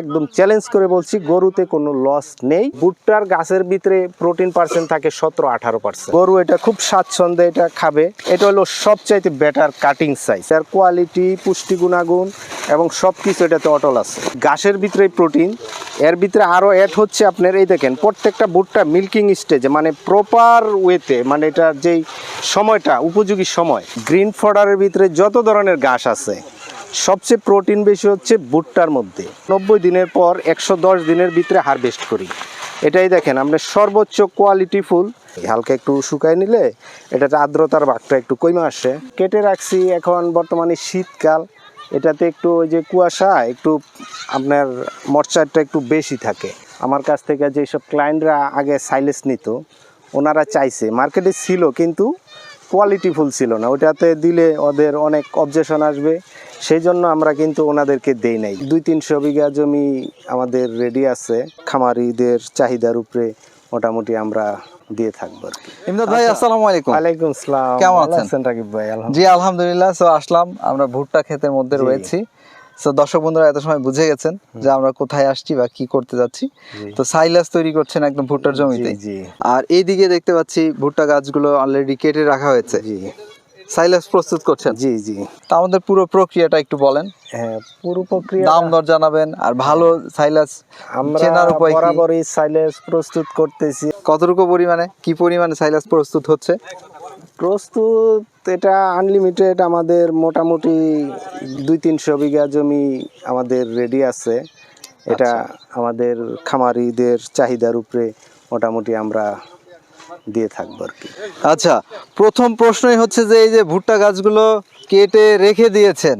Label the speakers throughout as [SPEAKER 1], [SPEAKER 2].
[SPEAKER 1] একদম চ্যালেঞ্জ করে বলছি, গরুতে কোনো লস নেই। ভুট্টার গাছের ভিতরে প্রোটিন পার্সেন্ট থাকে সতেরো, আঠারো পার্সেন্ট গরু এটা খুব স্বাচ্ছন্দ্যে এটা খাবে। এটা হলো সবচাইতে বেটার কাটিং সাইজ এর কোয়ালিটি পুষ্টি গুণাগুণ এবং সব কিছু এটাতে অটল আছে। গাছের ভিতরে প্রোটিন এর ভিতরে আরও অ্যাড হচ্ছে আপনার, এই দেখেন, প্রত্যেকটা ভুট্টা মিল্কিং স্টেজে মানে প্রপার ওয়েতে মানে এটার যেই সময়টা, উপযোগী সময় গ্রিন ফডারের ভিতরে যত ধরনের ঘাস আছে সবচেয়ে প্রোটিন বেশি হচ্ছে ভুট্টার মধ্যে। নব্বই দিনের পর একশো দশ দিনের ভিতরে হারভেস্ট করি। এটাই দেখেন, আমরা সর্বোচ্চ কোয়ালিটি ফুল। হালকা একটু শুকায় নিলে এটাতে আর্দ্রতার ভাগটা একটু কমে আসে। কেটে রাখছি এখন বর্তমানে শীতকাল। এটাতে একটু ওই যে কুয়াশা, একটু আপনার মরচারটা একটু বেশি থাকে। আমার কাছ থেকে যেসব ক্লায়েন্টরা আগে সাইলেস নিত, ওনারা চাইছে। মার্কেটে ছিল, কিন্তু কোয়ালিটি ফুল ছিল না। ওটাতে দিলে ওদের অনেক অবজেকশন আসবে। সেই জন্য আমরা কিন্তু ওনাদেরকে দেই নাই। দুই তিনশো বিঘা জমি আমাদের রেডি আছে খামারিদের চাহিদার উপরে মোটামুটি আমরা দিয়ে থাকব
[SPEAKER 2] ইমদাদ ভাই আসসালামু আলাইকুম।
[SPEAKER 1] ওয়ালাইকুম আসসালাম
[SPEAKER 2] কেমন আছেন?
[SPEAKER 1] রাকিব ভাই?
[SPEAKER 2] জি আলহামদুলিল্লাহ সো আসলাম। আমরা ভুট্টা ক্ষেতের মধ্যে রয়েছি। সো দর্শক বন্ধুরা এত সময় বুঝে গেছেন যে আমরা কোথায় আসছি বা কি করতে যাচ্ছি। তো সাইলাস তৈরি করছেন একদম ভুট্টার জমিতে। আর এইদিকে দেখতে পাচ্ছি ভুট্টা গাছগুলো অলরেডি কেটে রাখা হয়েছে। সাইলাস প্রস্তুত করছেন?
[SPEAKER 1] জি জি।
[SPEAKER 2] তা আমাদের পুরো প্রক্রিয়াটা একটু বলেন।
[SPEAKER 1] হ্যাঁ পুরো প্রক্রিয়া
[SPEAKER 2] দাম দর জানাবেন আর ভালো সাইলাস
[SPEAKER 1] আমরা
[SPEAKER 2] উপায়?
[SPEAKER 1] বরাবরই সাইলেন্স প্রস্তুত করতেছি।
[SPEAKER 2] কতটুকু পরিমাণে কি পরিমাণে সাইলাস প্রস্তুত হচ্ছে?
[SPEAKER 1] প্রস্তুত এটা আনলিমিটেড আমাদের মোটামুটি দুই তিনশো বিঘা জমি আমাদের রেডি আছে। এটা আমাদের খামারিদের চাহিদার উপরে মোটামুটি আমরা দিয়ে থাকব আর কি।
[SPEAKER 2] আচ্ছা প্রথম প্রশ্নই হচ্ছে যে এই যে ভুট্টা গাছগুলো কেটে রেখে দিয়েছেন,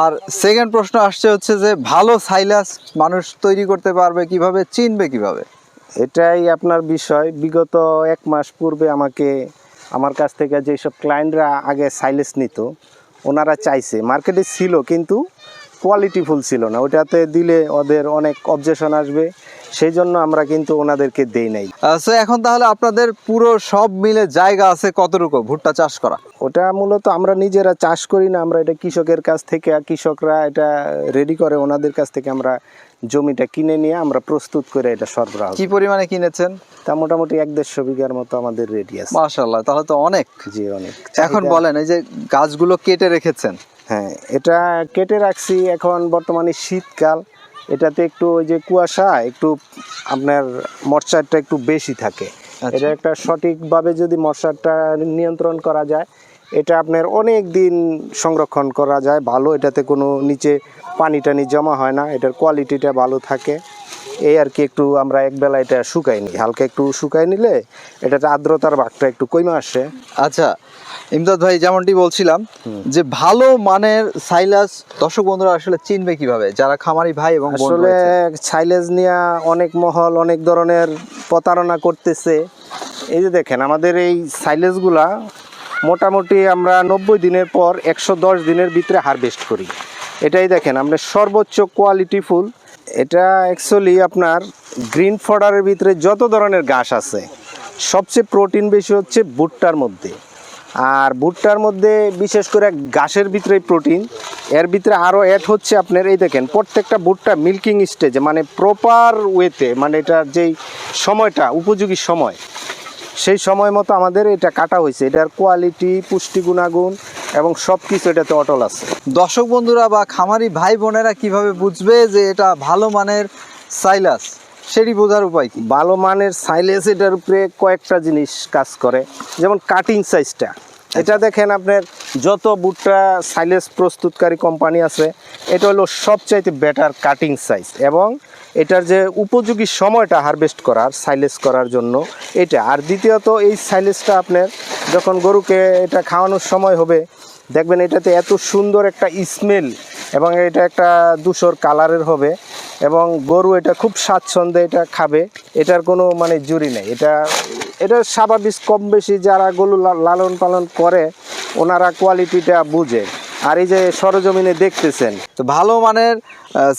[SPEAKER 2] আর সেকেন্ড প্রশ্ন আসছে হচ্ছে যে ভালো সাইলাস মানুষ তৈরি করতে পারবে কীভাবে, চিনবে কীভাবে?
[SPEAKER 1] এটাই আপনার বিষয়। বিগত এক মাস পূর্বে আমাকে, আমার কাছ থেকে যেসব ক্লায়েন্টরা আগে সাইলেস নিত, ওনারা চাইছে। মার্কেটে ছিল, কিন্তু কোয়ালিটি ফুল ছিল না। ওটাতে দিলে ওদের অনেক অবজেকশন আসবে। সেই জন্য আমরা কিন্তু ওনাদেরকে দেই নাই।
[SPEAKER 2] সো এখন তাহলে আপনাদের পুরো সব মিলে জায়গা আছে কতটুকু ভুট্টা চাষ করা?
[SPEAKER 1] ওটা মূলত আমরা নিজেরা চাষ করি না আমরা এটা কৃষকের কাছ থেকে কৃষকরা এটা রেডি করে ওনাদের কাছ থেকে আমরা জমিটা কিনে নিয়ে আমরা প্রস্তুত করে এটা সরবরাহ
[SPEAKER 2] কি। পরিমাণে কিনেছেন?
[SPEAKER 1] তা মোটামুটি এক দেড়শো বিঘার মতো আমাদের রেডি আছে।
[SPEAKER 2] মাশাল্লাহ তাহলে তো অনেক।
[SPEAKER 1] জি অনেক।
[SPEAKER 2] এখন বলেন এই যে গাছগুলো কেটে রেখেছেন।
[SPEAKER 1] হ্যাঁ এটা কেটে রাখছি এখন বর্তমানে শীতকাল। এটাতে একটু ওই যে কুয়াশা একটু আপনার মশারটা একটু বেশি থাকে।
[SPEAKER 2] আচ্ছা।
[SPEAKER 1] এটা একটা সঠিকভাবে যদি মশারটা নিয়ন্ত্রণ করা যায় এটা আপনার অনেক দিন সংরক্ষণ করা যায়। ভালো এটাতে কোনো নিচে পানি টানি জমা হয় না এটার কোয়ালিটিটা ভালো থাকে। এই আর কি একটু আমরা একবেলা এটা শুকাই নিই হালকা একটু শুকাই নিলে এটাতে আর্দ্রতার ভাগটা একটু কমে আসে।
[SPEAKER 2] আচ্ছা ইমদাদ ভাই যেমনটি বলছিলাম যে ভালো মানের সাইলাস দর্শক বন্ধুরা আসলে চিনবে কীভাবে? যারা খামারি ভাই এবং
[SPEAKER 1] আসলে। সাইলেজ নিয়ে অনেক মহল অনেক ধরনের প্রতারণা করতেছে। এই যে দেখেন আমাদের এই সাইলেজগুলা মোটামুটি আমরা নব্বই দিনের পর একশো দশ দিনের ভিতরে হারভেস্ট করি। এটাই দেখেন আমরা সর্বোচ্চ কোয়ালিটি ফুল। এটা অ্যাকচুয়ালি আপনার গ্রিন ফডারের ভিতরে যত ধরনের ঘাস আছে, সবচেয়ে প্রোটিন বেশি হচ্ছে ভুট্টার মধ্যে। আর ভুট্টার মধ্যে বিশেষ করে ঘাসের ভিতরে প্রোটিন, এর ভিতরে আরও অ্যাড হচ্ছে আপনার এই দেখেন, প্রত্যেকটা ভুট্টা মিল্কিং স্টেজে মানে প্রপার ওয়েতে মানে এটার যেই সময়টা, উপযোগী সময় সেই সময় মতো আমাদের এটা কাটা হয়েছে। এটার কোয়ালিটি পুষ্টি গুণাগুণ এবং সব কিছু এটাতে অটল আছে।
[SPEAKER 2] দর্শক বন্ধুরা বা খামারি ভাই বোনেরা কীভাবে বুঝবে যে এটা ভালো মানের সাইলাস? সেটি বোঝার উপায় কি?
[SPEAKER 1] ভালো মানের সাইলেন্স এটার উপরে কয়েকটা জিনিস কাজ করে। যেমন কাটিং সাইজটা এটা দেখেন আপনার যত বুটটা সাইলেন্স প্রস্তুতকারী কোম্পানি আছে এটা হলো সবচাইতে বেটার কাটিং সাইজ এবং এটার যে উপযোগী সময়টা হারভেস্ট করার সাইলেস করার জন্য এটা। আর দ্বিতীয়ত, এই সাইলেসটা আপনার যখন গরুকে এটা খাওয়ানোর সময় হবে, দেখবেন এটাতে এত সুন্দর একটা স্মেল এবং এটা একটা ধূসর কালারের হবে এবং গরু এটা খুব স্বাচ্ছন্দ্যে এটা খাবে, এটার কোনো মানে জুরি নেই। এটা এটা স্বাভাবিক কম বেশি যারা গরু লালন পালন করে, ওনারা কোয়ালিটিটা বুঝে। আর এই যে সরজমিনে দেখতেছেন
[SPEAKER 2] তো ভালো মানের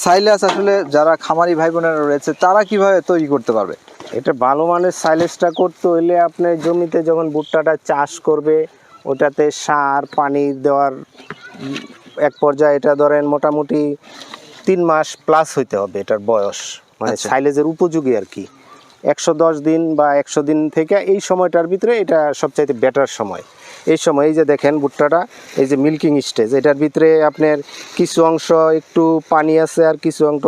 [SPEAKER 2] সাইলাস আসলে যারা খামারি ভাই বোনেরা রয়েছে তারা কীভাবে তৈরি করতে পারবে?
[SPEAKER 1] এটা ভালো মানের সাইলেসটা করতে হলে আপনি জমিতে যখন ভুট্টাটা চাষ করবে ওটাতে সার পানি দেওয়ার এক পর্যায়ে এটা ধরেন মোটামুটি তিন মাস প্লাস হইতে হবে এটার বয়স। মানে
[SPEAKER 2] আচ্ছা।
[SPEAKER 1] সাইলেজের উপযোগী আর কি। একশো দশ দিন বা একশো দিন থেকে এই সময়টার ভিতরে এটা সবচাইতে বেটার সময়। এই সময় এই যে দেখেন ভুট্টাটা, এই যে মিল্কিং স্টেজ এটার ভিতরে আপনার কিছু অংশ একটু পানি আছে আর কিছু অংশ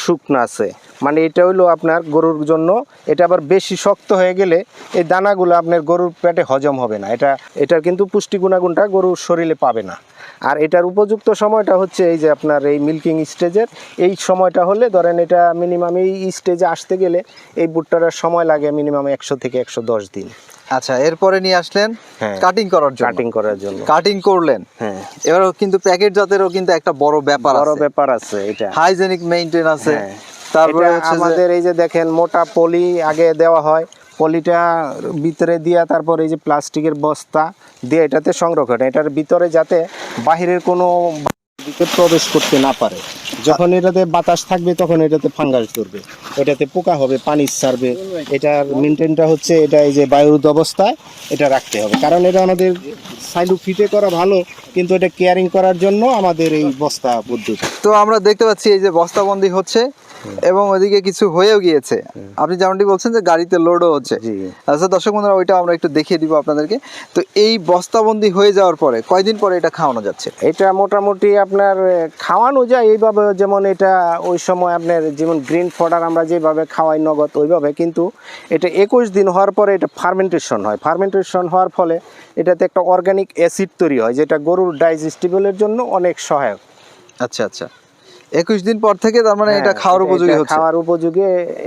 [SPEAKER 1] শুকনো আছে। মানে এটা হইল আপনার গরুর জন্য এটা আবার বেশি শক্ত হয়ে গেলে এই দানাগুলো আপনার গরুর পেটে হজম হবে না। এটা এটার কিন্তু পুষ্টি গুণাগুণটা গরুর শরীরে পাবে না। আর এটার উপযুক্ত সময়টা হচ্ছে এই যে আপনার এই মিল্কিং স্টেজের এই সময়টা হলে ধরেন এটা মিনিমাম এই স্টেজে আসতে গেলে এই ভুট্টাটার সময় লাগে মিনিমাম একশো থেকে একশো দশ দিন।
[SPEAKER 2] আচ্ছা এরপরে নিয়ে আসলেন
[SPEAKER 1] হ্যাঁ।
[SPEAKER 2] কাটিং করার জন্য।
[SPEAKER 1] কাটিং করার জন্য।
[SPEAKER 2] কাটিং করলেন।
[SPEAKER 1] হ্যাঁ।
[SPEAKER 2] এবারও কিন্তু প্যাকেট জাতেরও কিন্তু একটা বড় ব্যাপার
[SPEAKER 1] বড় ব্যাপার আছে এটা।
[SPEAKER 2] হাইজেনিক মেইনটেইন আছে।
[SPEAKER 1] হ্যাঁ।
[SPEAKER 2] তারপরে
[SPEAKER 1] আমাদের এই যে দেখেন মোটা পলি আগে দেওয়া হয়। পলিটা ভিতরে দিয়া তারপর এই যে প্লাস্টিকের বস্তা দিয়ে এটাতে সংরক্ষণ এটার ভিতরে যাতে বাহিরের কোনো দিকে প্রবেশ করতে না পারে। যখন এটাতে বাতাস থাকবে তখন এটাতে ফাঙ্গাস ধরবে। এটাতে পোকা হবে পানি ছাড়বে। এটার মেনটেনটা হচ্ছে এটা এই যে বায়ুরুদ্ধ অবস্থায় এটা রাখতে হবে। কারণ এটা আমাদের সাইডু ফিটে করা ভালো কিন্তু এটা কেয়ারিং করার জন্য আমাদের এই বস্তা পদ্ধতি।
[SPEAKER 2] তো আমরা দেখতে পাচ্ছি এই যে বস্তাবন্দি হচ্ছে। এবং ওইদিকে কিছু হয়েও গিয়েছে। আপনি যেমনটি বলছেন যে গাড়িতে লোডও হচ্ছে। আচ্ছা দর্শক বন্ধুরা ওইটা আমরা একটু দেখিয়ে দিব আপনাদেরকে। তো এই বস্তাবন্দি হয়ে যাওয়ার পরে কয়দিন পরে এটা খাওয়ানো যাচ্ছে?
[SPEAKER 1] এটা মোটামুটি আপনার খাওয়ানো যায় এইভাবে যেমন এটা ওই সময় আপনার যেমন গ্রিন ফডার আমরা যেভাবে খাওয়াই নগদ ওইভাবে। কিন্তু এটা একুশ দিন হওয়ার পরে এটা ফার্মেন্টেশন হয়। ফার্মেন্টেশন হওয়ার ফলে এটাতে একটা অর্গানিক অ্যাসিড তৈরি হয় যেটা গরুর ডাইজেস্টিবলের জন্য অনেক সহায়ক।
[SPEAKER 2] আচ্ছা আচ্ছা। একুশ দিন পর থেকে তার মানে এটা
[SPEAKER 1] হ্যাঁ,
[SPEAKER 2] খাওয়ার উপযোগী হচ্ছে।
[SPEAKER 1] খাওয়ার উপযোগী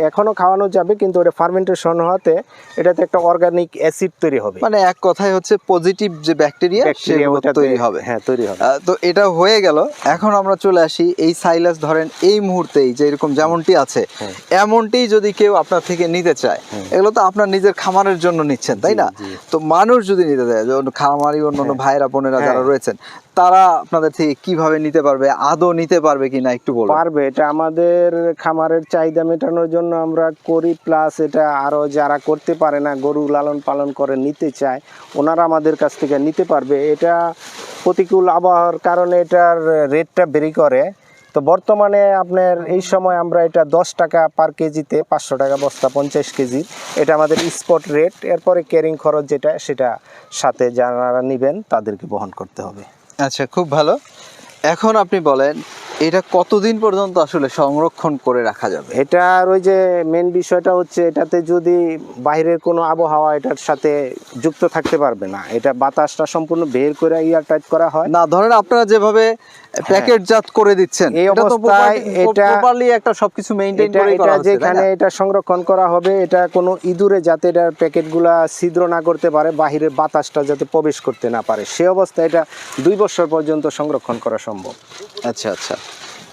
[SPEAKER 1] এখনও খাওয়ানো যাবে কিন্তু ওটা ফার্মেন্টেশন হওয়াতে এটাতে একটা অর্গানিক অ্যাসিড তৈরি হবে।
[SPEAKER 2] মানে এক কথায় হচ্ছে পজিটিভ যে ব্যাকটেরিয়া সেগুলো তৈরি হবে।
[SPEAKER 1] হ্যাঁ তৈরি হবে।
[SPEAKER 2] তো এটা হয়ে গেল। এখন আমরা চলে আসি এই সাইলাস ধরেন এই মুহূর্তেই যে এরকম যেমনটি আছে
[SPEAKER 1] হ্যাঁ।
[SPEAKER 2] এমনটি যদি কেউ আপনার থেকে নিতে চায় এগুলো তো আপনার নিজের খামারের জন্য নিচ্ছেন তাই না? তো মানুষ যদি নিতে চায় যেমন খামারি অন্যান্য ভাইরা বোনেরা যারা
[SPEAKER 1] হ্যাঁ।
[SPEAKER 2] রয়েছেন তারা আপনাদের থেকে কীভাবে নিতে পারবে? আদৌ নিতে পারবে কিনা একটু বলুন।
[SPEAKER 1] পারবে, এটা আমাদের খামারের চাহিদা মেটানোর জন্য আমরা করি প্লাস এটা আরও যারা করতে পারে না, গরু লালন পালন করে নিতে চায়, ওনারা আমাদের কাছ থেকে নিতে পারবে। এটা প্রতিকূল আবহাওয়ার কারণে এটার রেটটা বেরি করে। তো বর্তমানে আপনার এই সময় আমরা এটা দশ টাকা পার কেজিতে, পাঁচশো টাকা বস্তা, পঞ্চাশ কেজি। এটা আমাদের স্পট রেট এরপরে ক্যারিং খরচ যেটা, সেটা সাথে যারা নেবেন, তাদেরকে বহন করতে হবে।
[SPEAKER 2] আচ্ছা খুব ভালো। এখন আপনি বলেন এটা কতদিন পর্যন্ত আসলে সংরক্ষণ করে রাখা যাবে?
[SPEAKER 1] এটার ওই যে মেন বিষয়টা হচ্ছে এটাতে যদি বাইরের কোনো আবহাওয়া এটার সাথে যুক্ত থাকতে পারবে না এটা বাতাসটা সম্পূর্ণ বের করে ইয়ার টাইট করা হয়।
[SPEAKER 2] না ধরেন আপনারা যেভাবে প্যাকেটজাত করে দিচ্ছেন
[SPEAKER 1] এই অবস্থায় এটা-
[SPEAKER 2] প্রপারলি একটা সবকিছু মেইনটেইন করে
[SPEAKER 1] এটা যেখানে এটা সংরক্ষণ করা হবে এটা কোনো ইঁদুরে যাতে এটার প্যাকেটগুলা ছিদ্র না করতে পারে বাহিরের বাতাসটা যাতে প্রবেশ করতে না পারে সে অবস্থায় এটা দুই বছর পর্যন্ত সংরক্ষণ করা সম্ভব।
[SPEAKER 2] আচ্ছা আচ্ছা।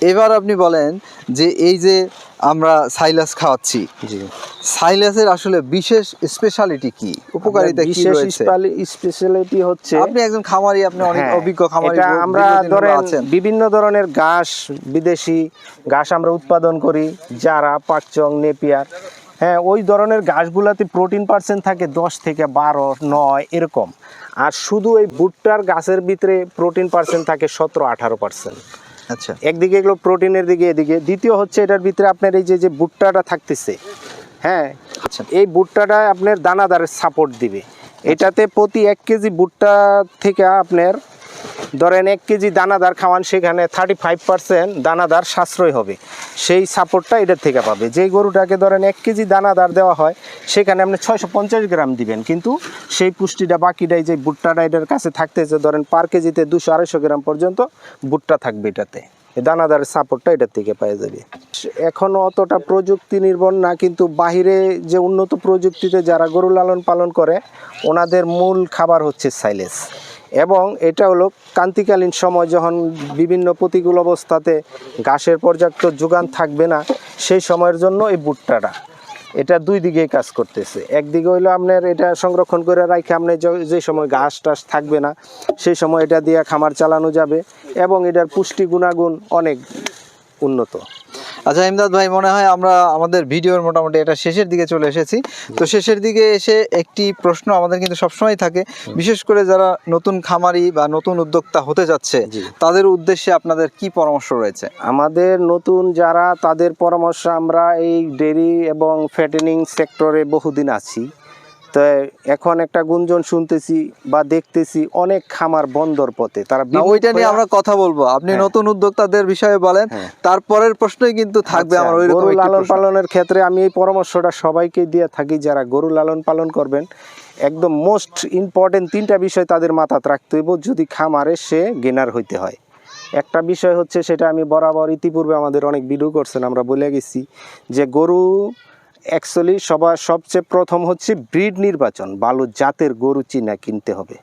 [SPEAKER 2] এবার আপনি বলেন যে এই যে আমরা সাইলাস খাওয়াচ্ছি
[SPEAKER 1] জি।
[SPEAKER 2] সাইলাসের আসলে বিশেষ স্পেশালিটি কি? উপকারিতা কি
[SPEAKER 1] বিশেষ
[SPEAKER 2] রয়েছে?
[SPEAKER 1] স্পেশালিটি হচ্ছে
[SPEAKER 2] আপনি একজন খামারি আপনি অনেক
[SPEAKER 1] হ্যাঁ,
[SPEAKER 2] অভিজ্ঞ খামারি
[SPEAKER 1] এটা আমরা ধরেন বিভিন্ন ধরনের ঘাস বিদেশি ঘাস আমরা উৎপাদন করি যারা পাকচং নেপিয়ার। হ্যাঁ ওই ধরনের ঘাসগুলাতে প্রোটিন পার্সেন্ট থাকে দশ থেকে বারো নয় এরকম। আর শুধু এই ভুট্টার গাছের ভিতরে প্রোটিন পার্সেন্ট থাকে সতেরো আঠারো পার্সেন্ট
[SPEAKER 2] আচ্ছা।
[SPEAKER 1] একদিকে এগুলো প্রোটিনের দিকে এদিকে। দ্বিতীয় হচ্ছে এটার ভিতরে আপনার এই যে যে ভুট্টাটা থাকতেছে হ্যাঁ
[SPEAKER 2] আচ্ছা।
[SPEAKER 1] এই ভুট্টাটা আপনার দানাদারের সাপোর্ট দিবে। এটাতে প্রতি এক কেজি ভুট্টা থেকে আপনার ধরেন এক কেজি দানাদার খাওয়ান, সেখানে থার্টি ফাইভ পার্সেন্ট দানাদার সাশ্রয় হবে। সেই সাপোর্টটা এটার থেকে পাবে। যেই গরুটাকে ধরেন এক কেজি দানাদার দেওয়া হয়, সেখানে আপনি ছয়শো পঞ্চাশ গ্রাম দিবেন। কিন্তু সেই পুষ্টিটা বাকিটাই যে ভুট্টাটা এটার কাছে থাকতেছে, ধরেন পার কেজিতে দুশো আড়াইশো গ্রাম পর্যন্ত ভুট্টা থাকবে এটাতে। দানাদারের সাপোর্টটা এটার থেকে পাওয়া যাবে। এখনও অতটা প্রযুক্তি নির্ভর না, কিন্তু বাহিরে যে উন্নত প্রযুক্তিতে যারা গরু লালন পালন করে, ওনাদের মূল খাবার হচ্ছে সাইলেস এবং এটা হলো ক্রান্তিকালীন সময় যখন বিভিন্ন প্রতিকূল অবস্থাতে ঘাসের পর্যাপ্ত যোগান থাকবে না, সেই সময়ের জন্য এই ভুট্টাটা। এটা দুই দিকেই কাজ করতেছে। একদিকে হইল আপনার এটা সংরক্ষণ করে রাখে আপনি যে- যে সময় ঘাস টাস থাকবে না, সেই সময় এটা দিয়ে খামার চালানো যাবে এবং এটার পুষ্টি গুণাগুণ অনেক উন্নত।
[SPEAKER 2] আচ্ছা ইমদাদ ভাই মনে হয় আমরা আমাদের ভিডিওর মোটামুটি এটা শেষের দিকে চলে এসেছি। তো শেষের দিকে এসে একটি প্রশ্ন আমাদের কিন্তু সবসময় থাকে। বিশেষ করে যারা নতুন খামারি বা নতুন উদ্যোক্তা হতে যাচ্ছে তাদের উদ্দেশ্যে আপনাদের কি পরামর্শ রয়েছে?
[SPEAKER 1] আমাদের নতুন যারা তাদের পরামর্শ আমরা এই ডেরি এবং ফ্যাটেনিং সেক্টরে বহুদিন আছি। তো এখন একটা গুঞ্জন শুনতেছি বা দেখতেছি অনেক খামার বন্দর পথে তারা
[SPEAKER 2] ওইটা নিয়ে আমরা কথা বলব আপনি
[SPEAKER 1] হ্যাঁ।
[SPEAKER 2] নতুন উদ্যোক্তাদের বিষয়ে বলেন
[SPEAKER 1] হ্যাঁ।
[SPEAKER 2] তারপরের প্রশ্নই কিন্তু থাকবে
[SPEAKER 1] আচ্ছা,
[SPEAKER 2] আমার ওই
[SPEAKER 1] গরু লালন পালনের ক্ষেত্রে আমি এই পরামর্শটা সবাইকে দিয়ে থাকি যারা গরু লালন পালন করবেন একদম মোস্ট ইম্পর্টেন্ট তিনটা বিষয় তাদের মাথায় রাখতে হইব যদি খামারে সে গেনার হইতে হয় একটা বিষয় হচ্ছে সেটা আমি বরাবর ইতিপূর্বে আমাদের অনেক ভিডিও করছেন আমরা বলে গেছি যে গরু অ্যাকচুয়ালি সবার সবচেয়ে প্রথম হচ্ছে ব্রিড নির্বাচন। ভালো জাতের গরু চিনা কিনতে হবে।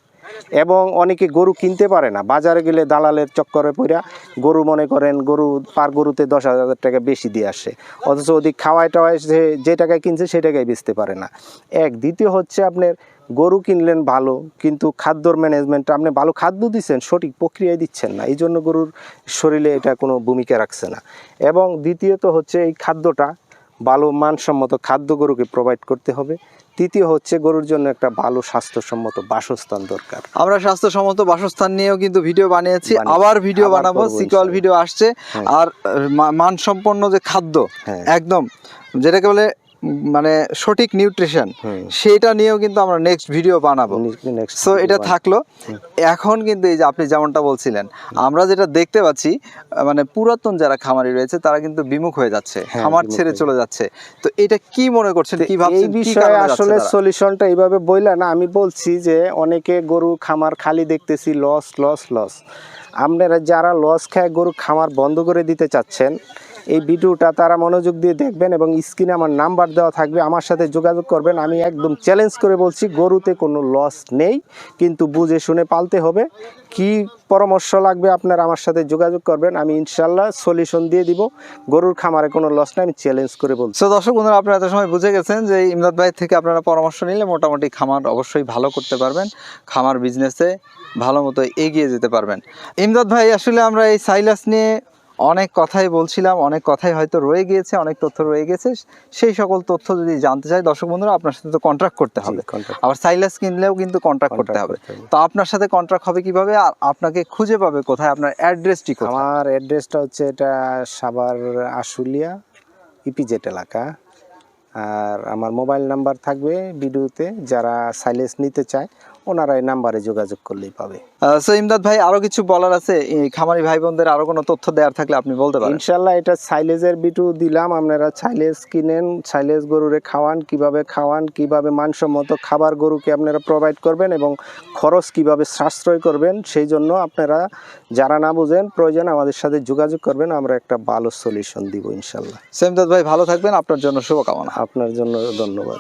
[SPEAKER 1] এবং অনেকে গরু কিনতে পারে না। বাজারে গেলে দালালের চক্করে পড়া গরু মনে করেন গরু, পার গরুতে দশ হাজার টাকা বেশি দিয়ে আসে। অথচ ওদিক খাওয়ায় টাওয়ায় যে যে টাকায় কিনছে সেই টাকায় বেচতে পারে না। এক, দ্বিতীয় হচ্ছে আপনার গরু কিনলেন ভালো, কিন্তু খাদ্যর ম্যানেজমেন্ট আপনি ভালো খাদ্য দিচ্ছেন, সঠিক প্রক্রিয়ায় দিচ্ছেন না। এই জন্য গরুর শরীরে এটা কোনো ভূমিকা রাখছে না। এবং দ্বিতীয়ত হচ্ছে এই খাদ্যটা ভালো মানসম্মত খাদ্য গরুকে প্রোভাইড করতে হবে তৃতীয় হচ্ছে গরুর জন্য একটা ভালো স্বাস্থ্যসম্মত বাসস্থান দরকার
[SPEAKER 2] আমরা স্বাস্থ্যসম্মত বাসস্থান নিয়েও কিন্তু ভিডিও বানিয়েছি। আবার ভিডিও বানাবো
[SPEAKER 1] সিকল
[SPEAKER 2] সিকুয়াল ভিডিও আসছে
[SPEAKER 1] হ্যাঁ।
[SPEAKER 2] আর মানসম্পন্ন যে খাদ্য
[SPEAKER 1] হ্যাঁ।
[SPEAKER 2] একদম যেটাকে বলে মানে সঠিক নিউট্রিশন সেটা নিয়েও কিন্তু আমরা নেক্সট ভিডিও বানাবো। সো এটা থাকল। এখন কিন্তু এই যে আপনি যেমনটা বলছিলেন আমরা যেটা দেখতে পাচ্ছি মানে পুরাতন যারা খামারি রয়েছে তারা কিন্তু বিমুখ হয়ে যাচ্ছে
[SPEAKER 1] হ্যাঁ,
[SPEAKER 2] খামার ছেড়ে চলে যাচ্ছে। তো এটা কি মনে করছেন? কি
[SPEAKER 1] এই
[SPEAKER 2] ভাবছেন? কি
[SPEAKER 1] বিষয়ে আসলে সলিউশনটা এইভাবে বইলা না আমি বলছি যে অনেকে গরু খামার খালি দেখতেছি লস লস লস আপনারা যারা লস খায় গরু খামার বন্ধ করে দিতে চাচ্ছেন এই ভিডিওটা তারা মনোযোগ দিয়ে দেখবেন এবং স্ক্রিনে আমার নাম্বার দেওয়া থাকবে, আমার সাথে যোগাযোগ করবেন। আমি একদম চ্যালেঞ্জ করে বলছি, গরুতে কোনো লস নেই, কিন্তু বুঝে শুনে পালতে হবে। কি পরামর্শ লাগবে আপনারা আমার সাথে যোগাযোগ করবেন, আমি ইনশাল্লাহ সলিউশন দিয়ে দিব। গরুর খামারে কোনো লস নেই, আমি চ্যালেঞ্জ করে বলছি।
[SPEAKER 2] সো দর্শক বন্ধুরা, আপনারা এত সময় বুঝে গেছেন যে ইমদাদ ভাই থেকে আপনারা পরামর্শ নিলে মোটামুটি খামার অবশ্যই ভালো করতে পারবেন, খামার বিজনেসে ভালো মতো এগিয়ে যেতে পারবেন। ইমদাদ ভাই, আসলে আমরা এই সাইলাস নিয়ে অনেক কথাই বলছিলাম অনেক কথাই হয়তো রয়ে গিয়েছে অনেক তথ্য রয়ে গেছে। সেই সকল তথ্য যদি জানতে চাই দর্শক বন্ধুরা আপনার সাথে তো কন্ট্রাক্ট করতে হবে। আবার সাইলাস কিনলেও কিন্তু কন্ট্রাক্ট করতে হবে। তো আপনার সাথে কন্ট্রাক্ট হবে কীভাবে? আর আপনাকে খুঁজে পাবে কোথায়? আপনার অ্যাড্রেসটি কোথায়?
[SPEAKER 1] আমার অ্যাড্রেসটা হচ্ছে এটা সাভার আশুলিয়া ইপিজেট এলাকা। আর আমার মোবাইল নাম্বার থাকবে ভিডিওতে যারা সাইলেন্স নিতে চায় ওনারা এই নাম্বারে যোগাযোগ করলেই পাবে।
[SPEAKER 2] সো ইমদাদ ভাই আরও কিছু বলার আছে? খামারি ভাই বোনদের আরও কোনো তথ্য দেওয়ার থাকলে আপনি বলতে পারেন।
[SPEAKER 1] ইনশাল্লাহ এটা সাইলেজের বিটু দিলাম। আপনারা সাইলেজ কিনেন সাইলেজ গরুরে খাওয়ান কীভাবে খাওয়ান কীভাবে মানসম্মত খাবার গরুকে আপনারা প্রোভাইড করবেন এবং খরচ কীভাবে সাশ্রয় করবেন সেই জন্য আপনারা যারা না বুঝেন প্রয়োজন আমাদের সাথে যোগাযোগ করবেন আমরা একটা ভালো সলিউশন দিব ইনশাল্লাহ।
[SPEAKER 2] সো ইমদাদ ভাই ভালো থাকবেন। আপনার জন্য শুভকামনা।
[SPEAKER 1] আপনার জন্য ধন্যবাদ।